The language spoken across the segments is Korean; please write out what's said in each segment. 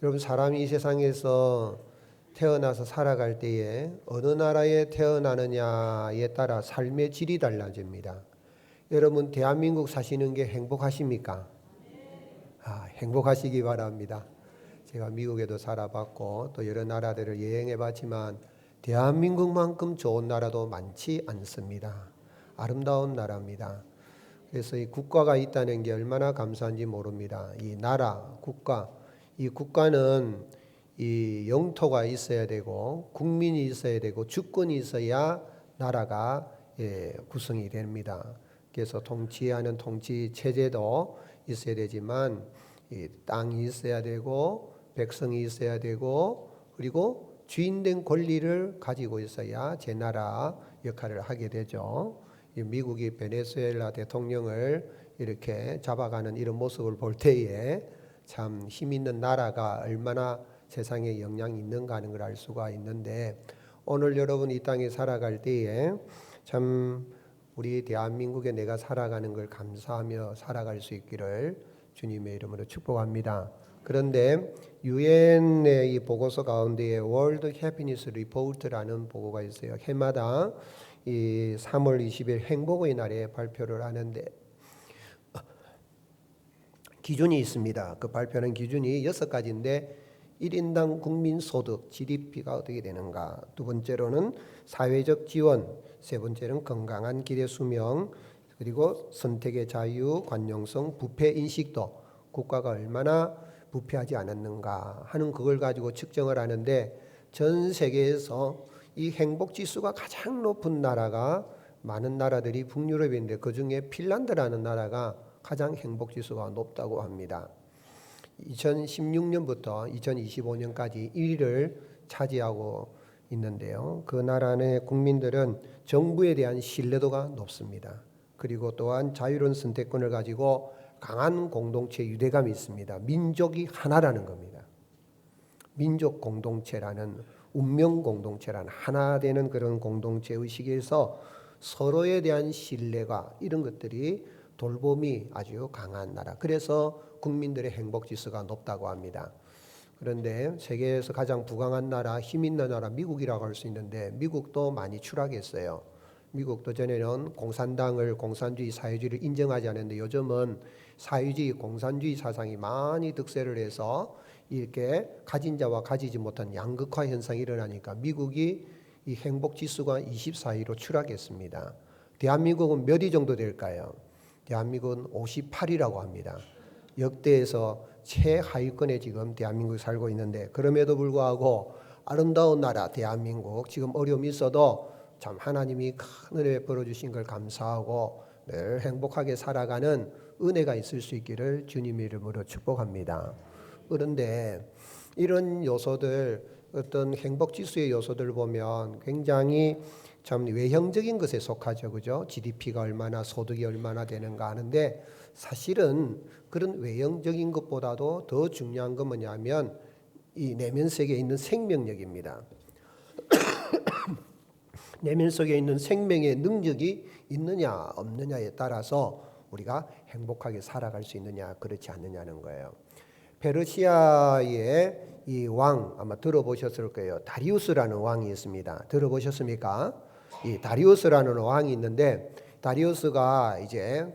여러분 사람이 이 세상에서 태어나서 살아갈 때에 어느 나라에 태어나느냐에 따라 삶의 질이 달라집니다. 여러분 대한민국 사시는 게 행복하십니까? 아, 행복하시기 바랍니다. 제가 미국에도 살아봤고 또 여러 나라들을 여행해 봤지만 대한민국만큼 좋은 나라도 많지 않습니다. 아름다운 나라입니다. 그래서 이 국가가 있다는 게 얼마나 감사한지 모릅니다. 이 나라, 국가, 이 국가는 이 영토가 있어야 되고 국민이 있어야 되고 주권이 있어야 나라가 예, 구성이 됩니다. 그래서 통치하는 통치 체제도 있어야 되지만 이 땅이 있어야 되고 백성이 있어야 되고 그리고 주인된 권리를 가지고 있어야 제 나라 역할을 하게 되죠. 이 미국이 베네수엘라 대통령을 이렇게 잡아가는 이런 모습을 볼 때에 참 힘 있는 나라가 얼마나 세상에 영향이 있는가 하는 걸 알 수가 있는데 오늘 여러분 이 땅에 살아갈 때에 참 우리 대한민국에 내가 살아가는 걸 감사하며 살아갈 수 있기를 주님의 이름으로 축복합니다. 그런데 유엔의 이 보고서 가운데에 월드 해피니스 리포트라는 보고가 있어요. 해마다 이 3월 20일 행복의 날에 발표를 하는데 기준이 있습니다. 그 발표하는 기준이 여섯 가지인데 1인당 국민 소득 GDP가 어떻게 되는가? 두 번째로는 사회적 지원, 세 번째는 건강한 기대 수명, 그리고 선택의 자유, 관용성, 부패 인식도 국가가 얼마나 부패하지 않았는가 하는 그걸 가지고 측정을 하는데 전 세계에서 이 행복 지수가 가장 높은 나라가 많은 나라들이 북유럽인데 그 중에 핀란드라는 나라가 가장 행복 지수가 높다고 합니다. 2016년부터 2025년까지 1위를 차지하고 있는데요. 그 나라 내 국민들은 정부에 대한 신뢰도가 높습니다. 그리고 또한 자유로운 선택권을 가지고 강한 공동체 유대감이 있습니다. 민족이 하나라는 겁니다. 민족 공동체라는 운명 공동체라는 하나 되는 그런 공동체 의식에서 서로에 대한 신뢰가 이런 것들이 돌봄이 아주 강한 나라. 그래서 국민들의 행복 지수가 높다고 합니다. 그런데 세계에서 가장 부강한 나라, 힘 있는 나라 미국이라고 할 수 있는데 미국도 많이 추락했어요. 미국도 전에는 공산당을 공산주의 사회주의를 인정하지 않았는데 요즘은 사회주의 공산주의 사상이 많이 득세를 해서 이렇게 가진 자와 가지지 못한 양극화 현상이 일어나니까 미국이 이 행복 지수가 24위로 추락했습니다. 대한민국은 몇 위 정도 될까요? 대한민국은 58위라고 합니다. 역대에서 최하위권에 지금 대한민국이 살고 있는데 그럼에도 불구하고 아름다운 나라 대한민국 지금 어려움이 있어도 참 하나님이 큰 은혜 베풀어 주신 걸 감사하고 늘 행복하게 살아가는 은혜가 있을 수 있기를 주님의 이름으로 축복합니다. 그런데 이런 요소들 어떤 행복 지수의 요소들 보면 굉장히 참 외형적인 것에 속하죠. 그죠? GDP가 얼마나 소득이 얼마나 되는가 하는데 사실은 그런 외형적인 것보다도 더 중요한 건 뭐냐면 이 내면 속에 있는 생명력입니다. 내면 속에 있는 생명의 능력이 있느냐 없느냐에 따라서 우리가 행복하게 살아갈 수 있느냐 그렇지 않느냐는 거예요. 페르시아의 이 왕 아마 들어보셨을 거예요. 다리우스라는 왕이 있습니다. 들어보셨습니까? 이 다리우스라는 왕이 있는데 다리우스가 이제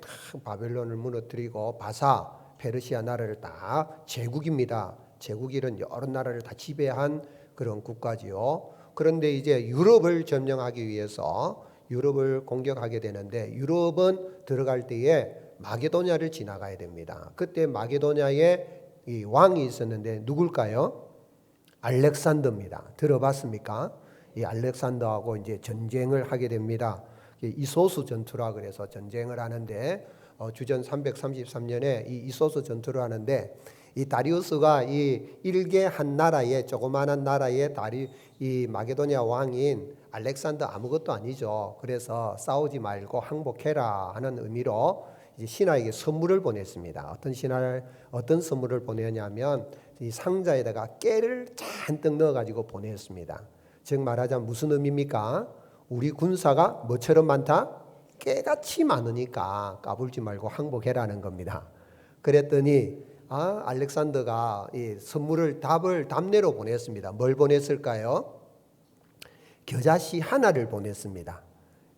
바벨론을 무너뜨리고 바사 페르시아 나라를 다 제국입니다. 제국이란 여러 나라를 다 지배한 그런 국가지요. 그런데 이제 유럽을 점령하기 위해서 유럽을 공격하게 되는데 유럽은 들어갈 때에 마게도냐를 지나가야 됩니다. 그때 마게도냐에 이 왕이 있었는데 누굴까요? 알렉산더입니다. 들어봤습니까? 이 알렉산더하고 이제 전쟁을 하게 됩니다. 이소수 전투라 그래서 전쟁을 하는데 어, 주전 333년에 이 이소수 전투를 하는데 이 다리우스가 이 일개 한 나라의 조그마한 나라의 다리 이 마게도냐 왕인 알렉산더 아무것도 아니죠. 그래서 싸우지 말고 항복해라 하는 의미로 이제 신하에게 선물을 보냈습니다. 어떤 신하를 어떤 선물을 보내냐면 이 상자에다가 깨를 잔뜩 넣어 가지고 보냈습니다. 즉 말하자면 무슨 의미입니까? 우리 군사가 뭐처럼 많다? 깨같이 많으니까 까불지 말고 항복해라는 겁니다. 그랬더니 아, 알렉산더가 이 선물을 답을 답내로 보냈습니다. 뭘 보냈을까요? 겨자씨 하나를 보냈습니다.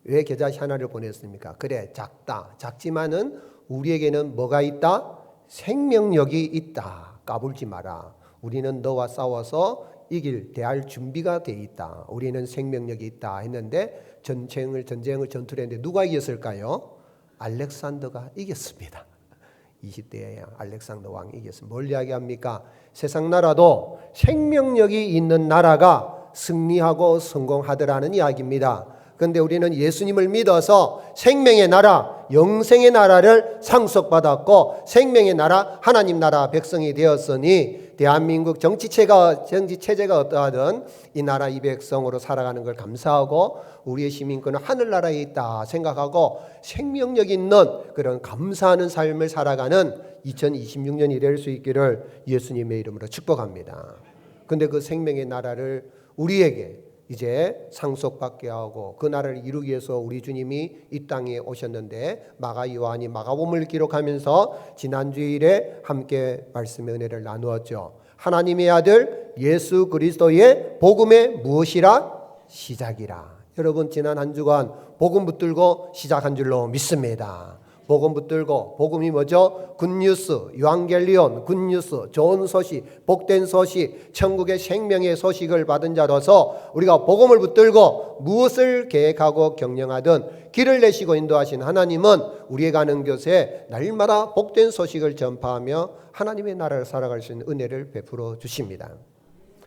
왜 겨자씨 하나를 보냈습니까? 그래 작다. 작지만은 우리에게는 뭐가 있다? 생명력이 있다. 까불지 마라. 우리는 너와 싸워서 이길 대할 준비가 돼 있다. 우리는 생명력이 있다 했는데 전쟁을 전쟁을 전투를 했는데 누가 이겼을까요? 알렉산더가 이겼습니다. 20대에 알렉산더 왕이 이겼습니다. 뭘 이야기합니까? 세상 나라도 생명력이 있는 나라가 승리하고 성공하더라는 이야기입니다. 그런데 우리는 예수님을 믿어서 생명의 나라, 영생의 나라를 상속받았고 생명의 나라, 하나님 나라 백성이 되었으니 대한민국 정치체가 정치 체제가 어떠하든 이 나라 이 백성으로 살아가는 걸 감사하고 우리의 시민권은 하늘나라에 있다 생각하고 생명력 있는 그런 감사하는 삶을 살아가는 2026년이 될 수 있기를 예수님의 이름으로 축복합니다. 근데 그 생명의 나라를 우리에게 이제 상속받게 하고 그 나라를 이루기 위해서 우리 주님이 이 땅에 오셨는데 마가 요한이 마가복음을 기록하면서 지난 주일에 함께 말씀의 은혜를 나누었죠. 하나님의 아들 예수 그리스도의 복음의 무엇이라 시작이라. 여러분 지난 한 주간 복음 붙들고 시작한 줄로 믿습니다. 복음 붙들고 복음이 뭐죠? 굿뉴스, 유앙겔리온, 굿뉴스, 좋은 소식, 복된 소식, 천국의 생명의 소식을 받은 자로서 우리가 복음을 붙들고 무엇을 계획하고 경영하든 길을 내시고 인도하신 하나님은 우리의 가는 곳에 날마다 복된 소식을 전파하며 하나님의 나라를 살아갈 수 있는 은혜를 베풀어 주십니다.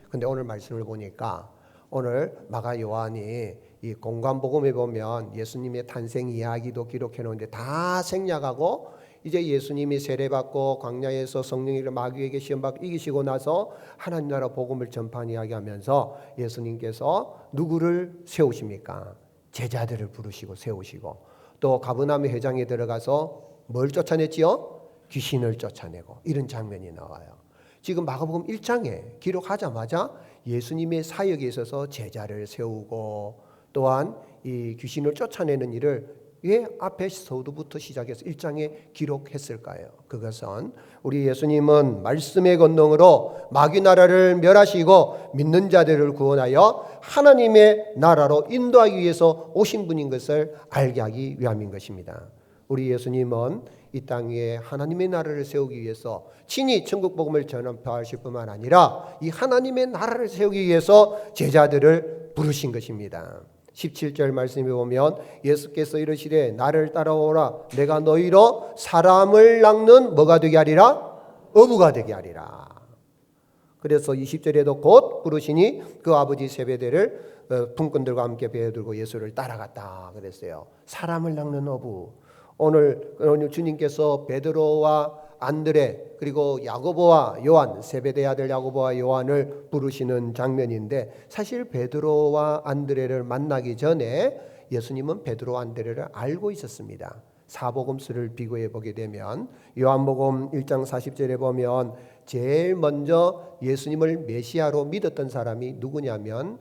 근데 오늘 말씀을 보니까 오늘 마가 요한이 이 공관복음에 보면 예수님의 탄생 이야기도 기록해 놓은데 다 생략하고 이제 예수님이 세례받고 광야에서 성령을 마귀에게 시험받고 이기시고 나서 하나님 나라 복음을 전파한 이야기하면서 예수님께서 누구를 세우십니까? 제자들을 부르시고 세우시고 또 가브나움의 회장에 들어가서 뭘 쫓아냈지요? 귀신을 쫓아내고 이런 장면이 나와요. 지금 마가복음 1장에 기록하자마자 예수님의 사역에 있어서 제자를 세우고 또한 이 귀신을 쫓아내는 일을 왜 앞에서부터 시작해서 일장에 기록했을까요? 그것은 우리 예수님은 말씀의 권능으로 마귀 나라를 멸하시고 믿는 자들을 구원하여 하나님의 나라로 인도하기 위해서 오신 분인 것을 알게 하기 위함인 것입니다. 우리 예수님은 이 땅에 하나님의 나라를 세우기 위해서 친히 천국 복음을 전파하실 뿐만 아니라 이 하나님의 나라를 세우기 위해서 제자들을 부르신 것입니다. 17절 말씀에 보면 예수께서 이르시되 나를 따라오라 내가 너희로 사람을 낚는 뭐가 되게 하리라 어부가 되게 하리라. 그래서 20절에도 곧 부르시니 그 아버지 세배대를 어, 품꾼들과 함께 배에 들고 예수를 따라갔다 그랬어요. 사람을 낚는 어부. 오늘 주님께서 베드로와 안드레 그리고 야고보와 요한 세베대 아들 야고보와 요한을 부르시는 장면인데 사실 베드로와 안드레를 만나기 전에 예수님은 베드로 안드레를 알고 있었습니다. 사복음서를 비교해 보게 되면 요한복음 1장 40절에 보면 제일 먼저 예수님을 메시아로 믿었던 사람이 누구냐면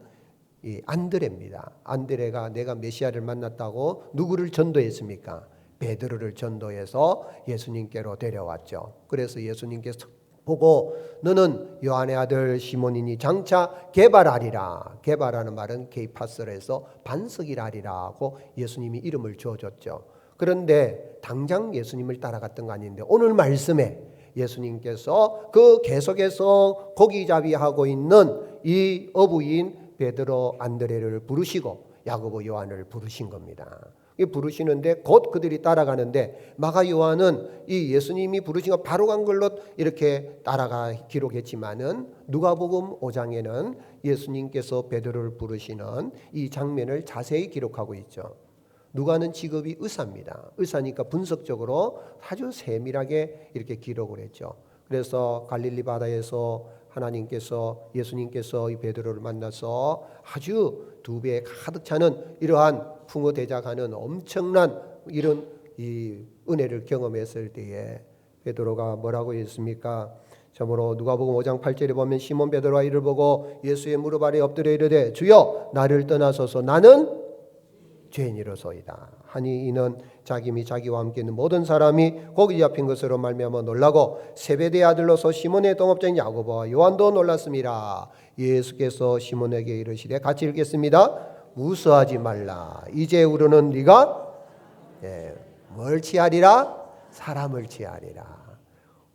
이 안드레입니다. 안드레가 내가 메시아를 만났다고 누구를 전도했습니까? 베드로를 전도해서 예수님께로 데려왔죠. 그래서 예수님께서 보고 너는 요한의 아들 시몬이니 장차 개발하리라. 개발하는 말은 케이파스에서 반석이라리라 하고 예수님이 이름을 주어줬죠. 그런데 당장 예수님을 따라갔던 거 아닌데 오늘 말씀에 예수님께서 그 계속해서 고기잡이하고 있는 이 어부인 베드로 안드레를 부르시고 야고보 요한을 부르신 겁니다. 부르시는데 곧 그들이 따라가는데 마가 요한은 이 예수님이 부르신 거 바로 간 걸로 이렇게 따라가 기록했지만은 누가복음 5장에는 예수님께서 베드로를 부르시는 이 장면을 자세히 기록하고 있죠. 누가는 직업이 의사입니다. 의사니까 분석적으로 아주 세밀하게 이렇게 기록을 했죠. 그래서 갈릴리 바다에서 하나님께서 예수님께서 이 베드로를 만나서 아주 두 배에 가득 차는 이러한 풍어 대작하는 엄청난 이런 이 은혜를 경험했을 때에 베드로가 뭐라고 했습니까? 참으로 누가복음 5장 8절에 보면 시몬 베드로가 이를 보고 예수의 무릎 아래 엎드려 이르되 주여 나를 떠나소서 나는 죄인이로소이다. 하니 이는 자기 및 자기와 함께 있는 모든 사람이 고기 잡힌 것으로 말미암아 놀라고 세베대 아들로서 시몬의 동업자인 야고보와 요한도 놀랐습니다. 예수께서 시몬에게 이르시되 같이 읽겠습니다. 무서하지 말라. 이제 우리는 네가 예, 뭘 취하리라? 사람을 취하리라.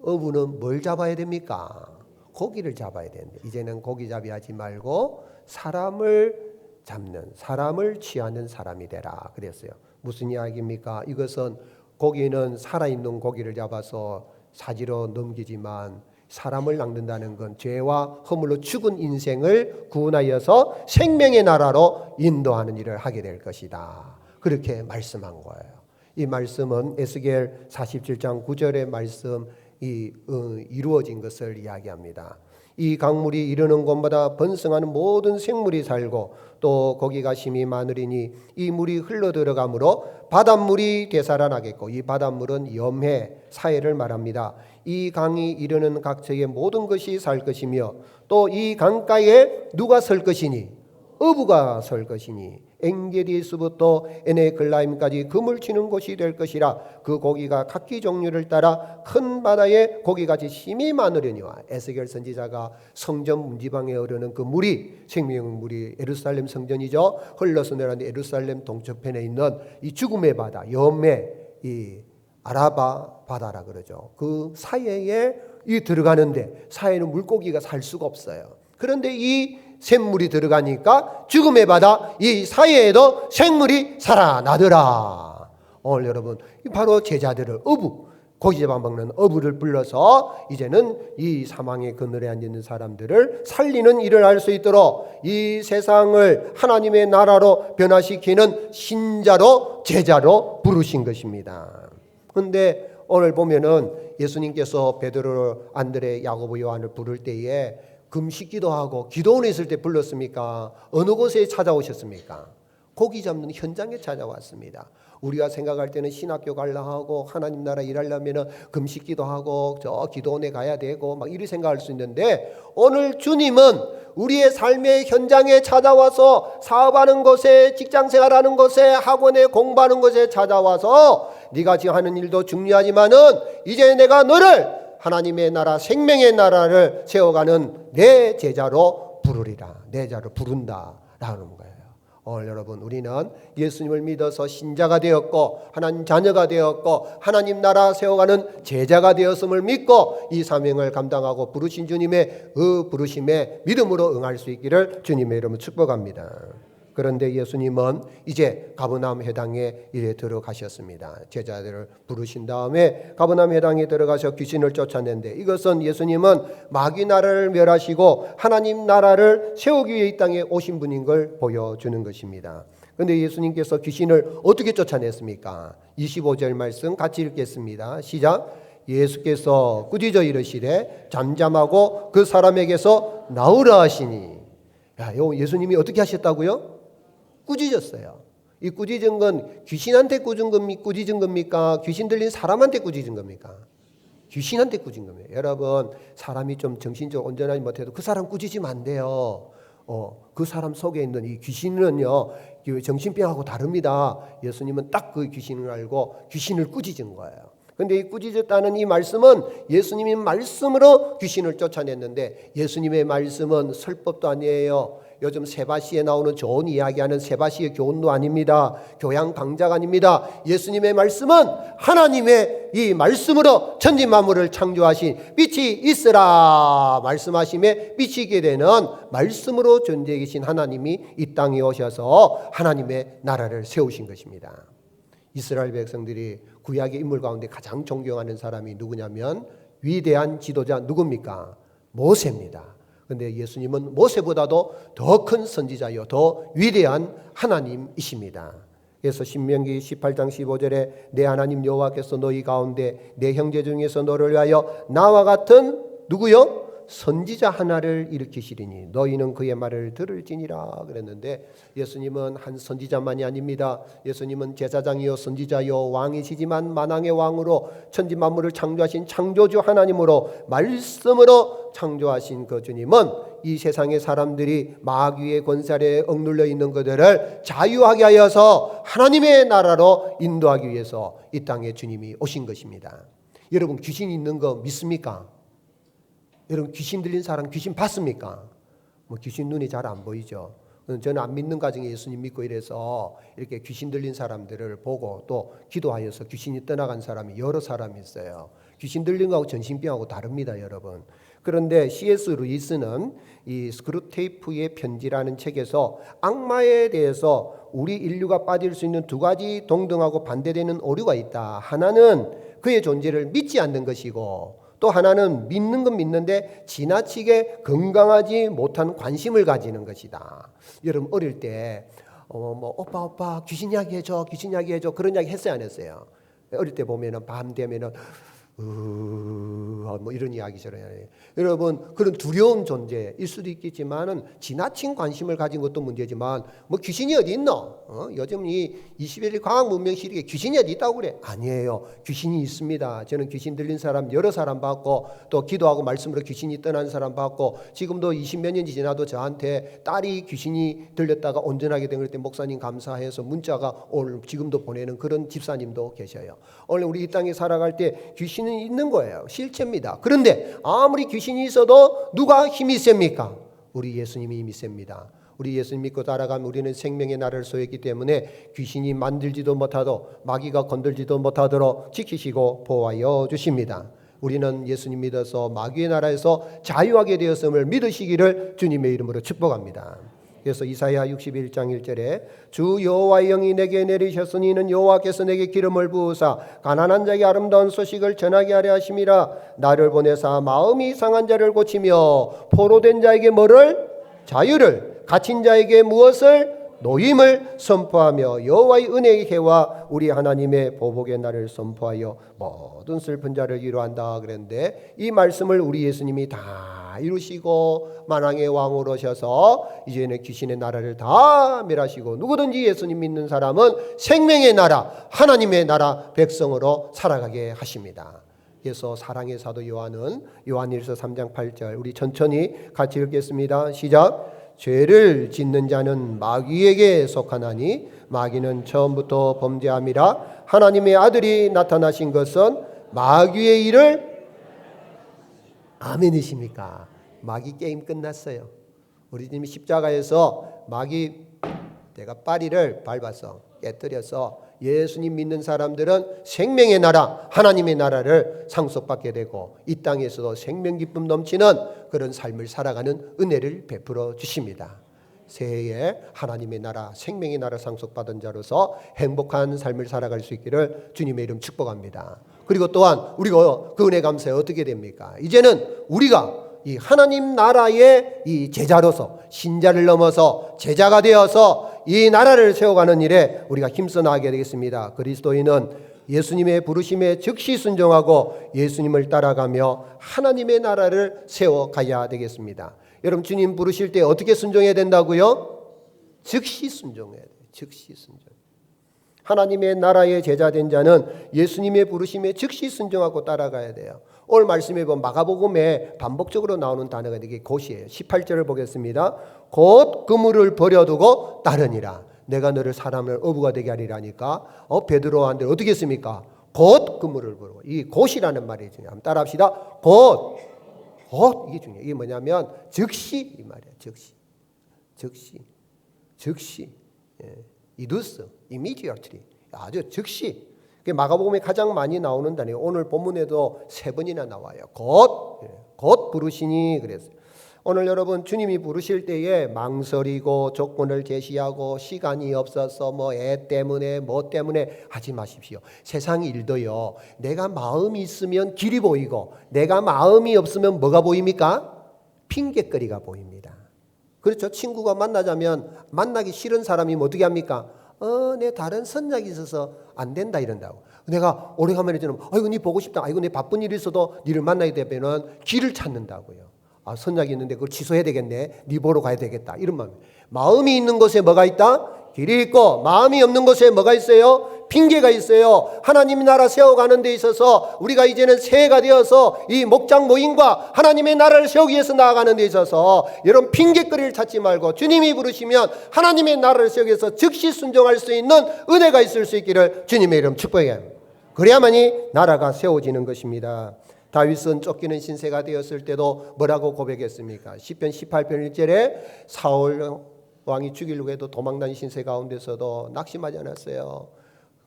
어부는 뭘 잡아야 됩니까? 고기를 잡아야 되는데 이제는 고기 잡이 하지 말고 사람을 잡는 사람을 취하는 사람이 되라 그랬어요. 무슨 이야기입니까? 이것은 고기는 살아있는 고기를 잡아서 사지로 넘기지만 사람을 낚는다는 건 죄와 허물로 죽은 인생을 구원하여서 생명의 나라로 인도하는 일을 하게 될 것이다. 그렇게 말씀한 거예요. 이 말씀은 에스겔 47장 9절의 말씀이 어, 이루어진 것을 이야기합니다. 이 강물이 이르는 곳마다 번성하는 모든 생물이 살고 또 거기가 심이 많으리니 이 물이 흘러 들어가므로 바닷물이 되살아나겠고 이 바닷물은 염해 사해를 말합니다. 이 강이 이르는 각처의 모든 것이 살 것이며 또 이 강가에 누가 설 것이니? 어부가 설 것이니. 엔게디에서부터 에네글라임까지 금을 치는 곳이 될 것이라 그 고기가 각기 종류를 따라 큰 바다에 고기같이 힘이 많으려니와 에스겔 선지자가 성전 문지방에 흐르는 그 물이 생명 물이 예루살렘 성전이죠. 흘러서 내려는 예루살렘 동쪽편에 있는 이 죽음의 바다 염매 이 아라바 바다라 그러죠 그 사이에 이 들어가는데 사이에는 물고기가 살 수가 없어요 그런데 이 샘물이 들어가니까 죽음의 바다 이 사이에도 생물이 살아나더라. 오늘 여러분 바로 제자들을 어부 고기 잡아 먹는 어부를 불러서 이제는 이 사망의 그늘에 앉아 있는 사람들을 살리는 일을 할 수 있도록 이 세상을 하나님의 나라로 변화시키는 신자로 제자로 부르신 것입니다. 그런데 오늘 보면은 예수님께서 베드로, 안드레, 야고보, 요한을 부를 때에 금식 기도 하고 기도원에 있을 때 불렀습니까? 어느 곳에 찾아오셨습니까? 고기 잡는 현장에 찾아왔습니다. 우리가 생각할 때는 신학교 갈라 하고 하나님 나라 일하려면 금식 기도 하고 저 기도원에 가야 되고 막 이리 생각할 수 있는데 오늘 주님은 우리의 삶의 현장에 찾아와서 사업하는 곳에 직장 생활하는 곳에 학원에 공부하는 곳에 찾아와서 네가 지금 하는 일도 중요하지만은 이제 내가 너를 하나님의 나라 생명의 나라를 세워가는 내 제자로 부르리라 내 제자로 부른다라는 거예요. 오늘 여러분 우리는 예수님을 믿어서 신자가 되었고 하나님 자녀가 되었고 하나님 나라 세워가는 제자가 되었음을 믿고 이 사명을 감당하고 부르신 주님의 그 부르심에 믿음으로 응할 수 있기를 주님의 이름으로 축복합니다. 그런데 예수님은 이제 가버나움 해당에 이래 들어가셨습니다. 제자들을 부르신 다음에 가버나움 해당에 들어가서 귀신을 쫓아낸데 이것은 예수님은 마귀 나라를 멸하시고 하나님 나라를 세우기 위해 이 땅에 오신 분인 걸 보여주는 것입니다. 그런데 예수님께서 귀신을 어떻게 쫓아냈습니까? 25절 말씀 같이 읽겠습니다. 시작. 예수께서 꾸짖어 이르시되 잠잠하고 그 사람에게서 나오라 하시니 야, 요 예수님이 어떻게 하셨다고요? 꾸짖었어요. 이 꾸짖은 건 귀신한테 꾸짖은 겁니까? 꾸짖은 겁니까? 귀신 들린 사람한테 꾸짖은 겁니까? 귀신한테 꾸짖은 겁니다. 여러분, 사람이 좀 정신적으로 온전하지 못해도 그 사람 꾸짖으면 안 돼요. 어, 그 사람 속에 있는 이 귀신은요, 정신병하고 다릅니다. 예수님은 딱 그 귀신을 알고 귀신을 꾸짖은 거예요. 근데 이 꾸짖었다는 이 말씀은 예수님이 말씀으로 귀신을 쫓아냈는데 예수님의 말씀은 설법도 아니에요. 요즘 세바시에 나오는 좋은 이야기하는 세바시의 교훈도 아닙니다. 교양 강자가 아닙니다. 예수님의 말씀은 하나님의 이 말씀으로 천지 만물을 창조하신 빛이 있으라 말씀하심에 빛이게 되는 말씀으로 존재해 계신 하나님이 이 땅에 오셔서 하나님의 나라를 세우신 것입니다. 이스라엘 백성들이 구약의 인물 가운데 가장 존경하는 사람이 누구냐면 위대한 지도자 누굽니까? 모세입니다. 그런데 예수님은 모세보다도 더 큰 선지자요, 더 위대한 하나님이십니다. 그래서 신명기 18장 15절에 내 하나님 여호와께서 너희 가운데 내 형제 중에서 너를 위하여 나와 같은 누구요? 선지자 하나를 일으키시리니 너희는 그의 말을 들을지니라 그랬는데 예수님은 한 선지자만이 아닙니다. 예수님은 제사장이요 선지자요 왕이시지만 만왕의 왕으로 천지 만물을 창조하신 창조주 하나님으로 말씀으로 창조하신 그 주님은 이 세상의 사람들이 마귀의 권세에 억눌려 있는 그들을 자유하게 하여서 하나님의 나라로 인도하기 위해서 이 땅에 주님이 오신 것입니다. 여러분 귀신 있는 거 믿습니까? 여러분 귀신 들린 사람 귀신 봤습니까? 뭐 귀신 눈이 잘 안 보이죠. 저는 안 믿는 가정에 예수님 믿고 이래서 이렇게 귀신 들린 사람들을 보고 또 기도하여서 귀신이 떠나간 사람이 여러 사람이 있어요. 귀신 들린 거하고 전신병하고 다릅니다, 여러분. 그런데 C.S. 루이스는 이 스크루테이프의 편지라는 책에서 악마에 대해서 우리 인류가 빠질 수 있는 두 가지 동등하고 반대되는 오류가 있다. 하나는 그의 존재를 믿지 않는 것이고 또 하나는 믿는 건 믿는데 지나치게 건강하지 못한 관심을 가지는 것이다. 여러분 어릴 때 어, 뭐 오빠 오빠 귀신 이야기 해줘 귀신 이야기 해줘 그런 이야기 했어요 안 했어요? 어릴 때 보면은 밤 되면은 으, 뭐 이런 이야기처럼 여러분 그런 두려운 존재일 수도 있겠지만은 지나친 관심을 가진 것도 문제지만 뭐 귀신이 어디 있노? 어? 요즘 이 21일 과학 문명 시대에 귀신이 어디 있다고 그래? 아니에요. 귀신이 있습니다. 저는 귀신 들린 사람 여러 사람 봤고 또 기도하고 말씀으로 귀신이 떠난 사람 봤고 지금도 20몇 년이 지나도 저한테 딸이 귀신이 들렸다가 온전하게 된걸때 목사님 감사해서 문자가 오늘 지금도 보내는 그런 집사님도 계셔요. 오늘 우리 이 땅에 살아갈 때 귀신 귀신은 있는 거예요. 실체입니다. 그런데 아무리 귀신이 있어도 누가 힘이 셉니까? 우리 예수님이 힘이 셉니다. 우리 예수님 믿고 따라가면 우리는 생명의 나를 소유했기 때문에 귀신이 만들지도 못하도 마귀가 건들지도 못하도록 지키시고 보호하여 주십니다. 우리는 예수님 믿어서 마귀의 나라에서 자유하게 되었음을 믿으시기를 주님의 이름으로 축복합니다. 그래서 이사야 61장 1절에 주 여호와의 영이 내게 내리셨으니 이는 여호와께서 내게 기름을 부으사 가난한 자에게 아름다운 소식을 전하게 하려 하심이라. 나를 보내사 마음이 상한 자를 고치며 포로된 자에게 뭐를? 자유를. 갇힌 자에게 무엇을 노임을 선포하며 여호와의 은혜의 해와 우리 하나님의 보복의 날을 선포하여 모든 슬픈 자를 위로한다 그랬는데 이 말씀을 우리 예수님이 다 이루시고 만왕의 왕으로 오셔서 이제는 귀신의 나라를 다 멸하시고 누구든지 예수님 믿는 사람은 생명의 나라 하나님의 나라 백성으로 살아가게 하십니다. 그래서 사랑의 사도 요한은 요한일서 3장 8절 우리 천천히 같이 읽겠습니다. 시작. 죄를 짓는 자는 마귀에게 속하나니 마귀는 처음부터 범죄함이라 하나님의 아들이 나타나신 것은 마귀의 일을 아멘이십니까? 마귀 게임 끝났어요. 우리 님이 십자가에서 마귀 내가 파리를 밟아서 깨뜨려서 예수님 믿는 사람들은 생명의 나라, 하나님의 나라를 상속받게 되고 이 땅에서도 생명 기쁨 넘치는 그런 삶을 살아가는 은혜를 베풀어 주십니다. 새해에 하나님의 나라, 생명의 나라 상속받은 자로서 행복한 삶을 살아갈 수 있기를 주님의 이름 축복합니다. 그리고 또한 우리가 그 은혜 감사에 어떻게 됩니까? 이제는 우리가 이 하나님 나라의 이 제자로서 신자를 넘어서 제자가 되어서 이 나라를 세워가는 일에 우리가 힘써 나가게 되겠습니다. 그리스도인은 예수님의 부르심에 즉시 순종하고 예수님을 따라가며 하나님의 나라를 세워가야 되겠습니다. 여러분 주님 부르실 때 어떻게 순종해야 된다고요? 즉시 순종해야 돼요. 즉시 순종. 하나님의 나라의 제자 된 자는 예수님의 부르심에 즉시 순종하고 따라가야 돼요. 오늘 말씀해 본 마가복음에 반복적으로 나오는 단어가 이게 곧이에요. 18절을 보겠습니다. 곧 그물을 버려두고 따르니라. 내가 너를 사람을 어부가 되게 하리라니까. 어 베드로한테 어떻게 했습니까? 곧 그물을 버리고 이 곧이라는 말이. 한번 따라합시다. 곧. 곧 이게 중요해요. 이게 뭐냐면 즉시 이 말이에요. 즉시. 즉시. 즉시. 예. 이두스, immediately. 아주 즉시. 마가복음에 가장 많이 나오는 단위. 오늘 본문에도 세 번이나 나와요. 곧, 예, 곧 부르시니 그랬어요. 오늘 여러분 주님이 부르실 때에 망설이고 조건을 제시하고 시간이 없어서 뭐 애 때문에 뭐 때문에 하지 마십시오. 세상 일도요. 내가 마음이 있으면 길이 보이고 내가 마음이 없으면 뭐가 보입니까? 핑계거리가 보입니다. 그렇죠. 친구가 만나자면 만나기 싫은 사람이 어떻게 합니까? 어, 내 다른 선약이 있어서 안 된다 이런다고. 내가 오래간만에 저는 아이고 니 보고 싶다. 아이고 내 바쁜 일이 있어도 니를 만나게 되면은 길을 찾는다고요. 아, 선약이 있는데 그걸 취소해야 되겠네. 네 보러 가야 되겠다. 이런 마음. 마음이 있는 곳에 뭐가 있다? 길이 있고 마음이 없는 곳에 뭐가 있어요? 핑계가 있어요. 하나님 나라 세워가는 데 있어서 우리가 이제는 새해가 되어서 이 목장 모임과 하나님의 나라를 세우기 위해서 나아가는 데 있어서 여러분 핑계거리를 찾지 말고 주님이 부르시면 하나님의 나라를 세우기 위해서 즉시 순종할 수 있는 은혜가 있을 수 있기를 주님의 이름 축복해요. 그래야만이 나라가 세워지는 것입니다. 다윗은 쫓기는 신세가 되었을 때도 뭐라고 고백했습니까? 시편 18편 1절에 사울 왕이 죽이려고 해도 도망다닌 신세 가운데서도 낙심하지 않았어요.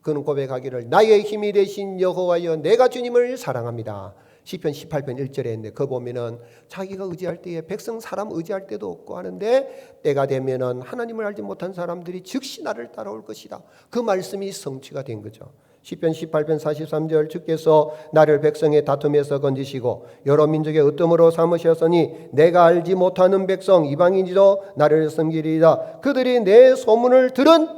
그는 고백하기를 나의 힘이 되신 여호와여 내가 주님을 사랑합니다. 시편 18편 1절에 있는데 그 보면은 자기가 의지할 때에 백성 사람 의지할 때도 없고 하는데 때가 되면은 하나님을 알지 못한 사람들이 즉시 나를 따라올 것이다. 그 말씀이 성취가 된 거죠. 시편 18편 43절 주께서 나를 백성의 다툼에서 건지시고 여러 민족의 으뜸으로 삼으셨으니 내가 알지 못하는 백성 이방인지도 나를 섬기리이다. 그들이 내 소문을 들은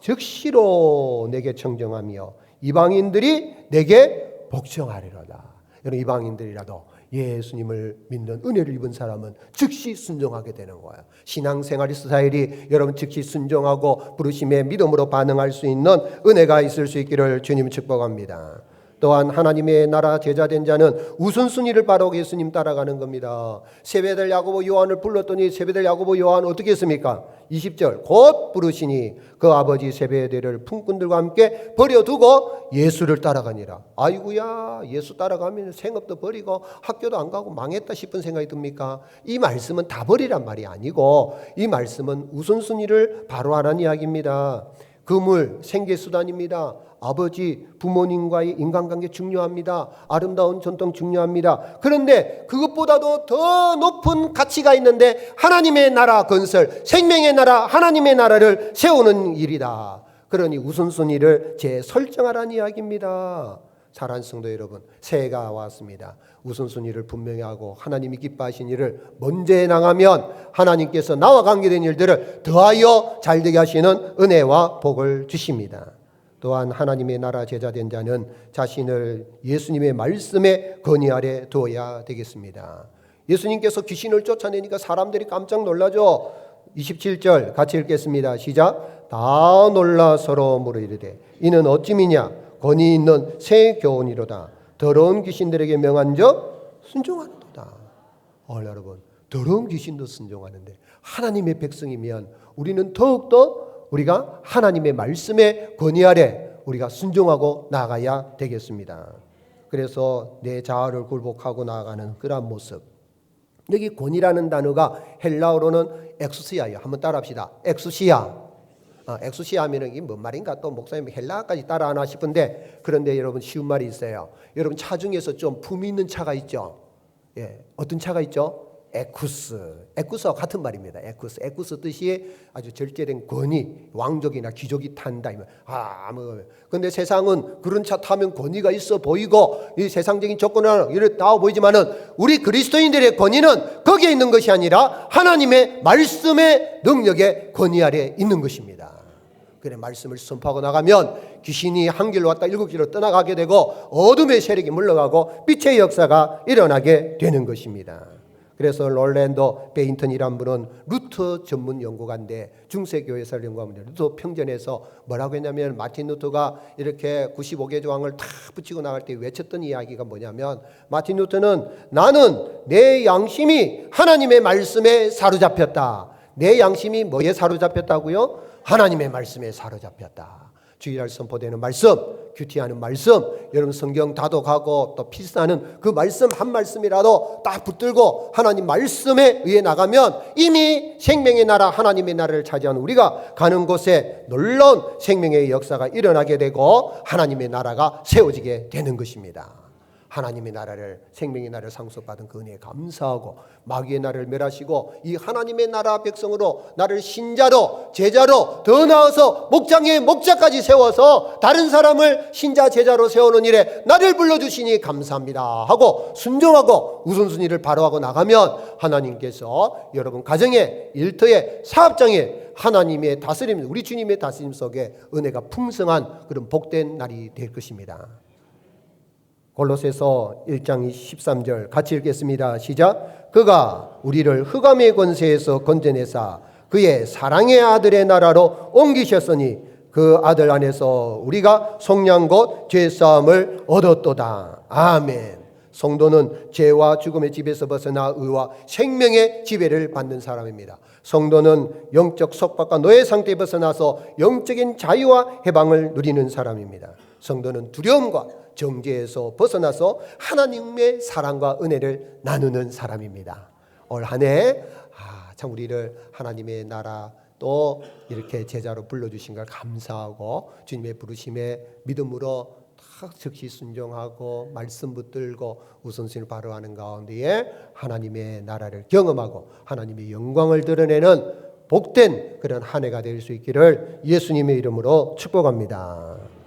즉시로 내게 청정하며 이방인들이 내게 복종하리로다. 여러분 이방인들이라도 예수님을 믿는 은혜를 입은 사람은 즉시 순종하게 되는 거예요. 신앙생활 스타일이 여러분 즉시 순종하고 부르심의 믿음으로 반응할 수 있는 은혜가 있을 수 있기를 주님 축복합니다. 또한 하나님의 나라 제자된 자는 우선순위를 바로 예수님 따라가는 겁니다. 세배들 야고보 요한을 불렀더니 세배들 야고보 요한 어떻게 했습니까? 20절 곧 부르시니 그 아버지 세배대를 품꾼들과 함께 버려두고 예수를 따라가니라. 아이구야 예수 따라가면 생업도 버리고 학교도 안 가고 망했다 싶은 생각이 듭니까? 이 말씀은 다 버리란 말이 아니고 이 말씀은 우선순위를 바로 하라는 이야기입니다. 그물 생계수단입니다. 아버지, 부모님과의 인간관계 중요합니다. 아름다운 전통 중요합니다. 그런데 그것보다도 더 높은 가치가 있는데 하나님의 나라 건설, 생명의 나라, 하나님의 나라를 세우는 일이다. 그러니 우선순위를 재설정하라는 이야기입니다. 사랑하는 성도 여러분, 새해가 왔습니다. 우선순위를 분명히 하고 하나님이 기뻐하신 일을 먼저 해 나가면 하나님께서 나와 관계된 일들을 더하여 잘되게 하시는 은혜와 복을 주십니다. 또한 하나님의 나라 제자된 자는 자신을 예수님의 말씀에 건의 아래 두어야 되겠습니다. 예수님께서 귀신을 쫓아내니까 사람들이 깜짝 놀라죠. 27절 같이 읽겠습니다. 시작. 다 놀라 서로 물으리되 이는 어찌미냐 권위 있는 새 교훈이로다. 더러운 귀신들에게 명한 적 순종하는도다. 어, 여러분 더러운 귀신도 순종하는데 하나님의 백성이면 우리는 더욱더 우리가 하나님의 말씀에 권위 아래 우리가 순종하고 나가야 되겠습니다. 그래서 내 자아를 굴복하고 나아가는 그러한 모습. 여기 권이라는 단어가 헬라어로는 엑수시아예요. 한번 따라합시다. 엑수시아. 아, 엑수시아 하면은 이게 뭔 말인가 또 목사님 헬라까지 따라하나 싶은데 그런데 여러분 쉬운 말이 있어요. 여러분 차 중에서 좀 품위 있는 차가 있죠. 예, 어떤 차가 있죠? 에쿠스. 에쿠스와 같은 말입니다. 에쿠스. 에쿠스 뜻이 아주 절제된 권위, 왕족이나 귀족이 탄다. 아, 뭐. 근데 세상은 그런 차 타면 권위가 있어 보이고 이 세상적인 조건은 나와 보이지만은 우리 그리스도인들의 권위는 거기에 있는 것이 아니라 하나님의 말씀의 능력의 권위 아래 있는 것입니다. 그래 말씀을 선포하고 나가면 귀신이 한 길로 왔다 일곱 길로 떠나가게 되고 어둠의 세력이 물러가고 빛의 역사가 일어나게 되는 것입니다. 그래서 롤랜도 베인턴이란 분은 루터 전문 연구가인데 중세교회사를 연구하는데 루터 평전에서 뭐라고 했냐면 마틴 루터가 이렇게 95개 조항을 다 붙이고 나갈 때 외쳤던 이야기가 뭐냐면 마틴 루터는 나는 내 양심이 하나님의 말씀에 사로잡혔다. 내 양심이 뭐에 사로잡혔다고요? 하나님의 말씀에 사로잡혔다. 주일날 선포되는 말씀, 큐티하는 말씀, 여러분 성경 다독하고 또 필사하는 그 말씀 한 말씀이라도 딱 붙들고 하나님 말씀에 의해 나가면 이미 생명의 나라 하나님의 나라를 차지하는 우리가 가는 곳에 놀라운 생명의 역사가 일어나게 되고 하나님의 나라가 세워지게 되는 것입니다. 하나님의 나라를 생명의 나라를 상속받은 그 은혜에 감사하고 마귀의 나라를 멸하시고 이 하나님의 나라 백성으로 나를 신자로 제자로 더 나아서 목장의 목자까지 세워서 다른 사람을 신자 제자로 세우는 일에 나를 불러주시니 감사합니다 하고 순종하고 우선순위를 바로하고 나가면 하나님께서 여러분 가정의 일터의 사업장에 하나님의 다스림 우리 주님의 다스림 속에 은혜가 풍성한 그런 복된 날이 될 것입니다. 골로새서 1장 13절 같이 읽겠습니다. 시작. 그가 우리를 흑암의 권세에서 건져내사 그의 사랑의 아들의 나라로 옮기셨으니 그 아들 안에서 우리가 속량 곧 죄사함을 얻었도다. 아멘. 성도는 죄와 죽음의 집에서 벗어나 의와 생명의 지배를 받는 사람입니다. 성도는 영적 속박과 노예 상태에 벗어나서 영적인 자유와 해방을 누리는 사람입니다. 성도는 두려움과 정죄에서 벗어나서 하나님의 사랑과 은혜를 나누는 사람입니다. 올 한해 아, 참 우리를 하나님의 나라 또 이렇게 제자로 불러주신 걸 감사하고 주님의 부르심에 믿음으로 다 즉시 순종하고 말씀 붙들고 우선순위를 바로하는 가운데에 하나님의 나라를 경험하고 하나님의 영광을 드러내는 복된 그런 한 해가 될 수 있기를 예수님의 이름으로 축복합니다.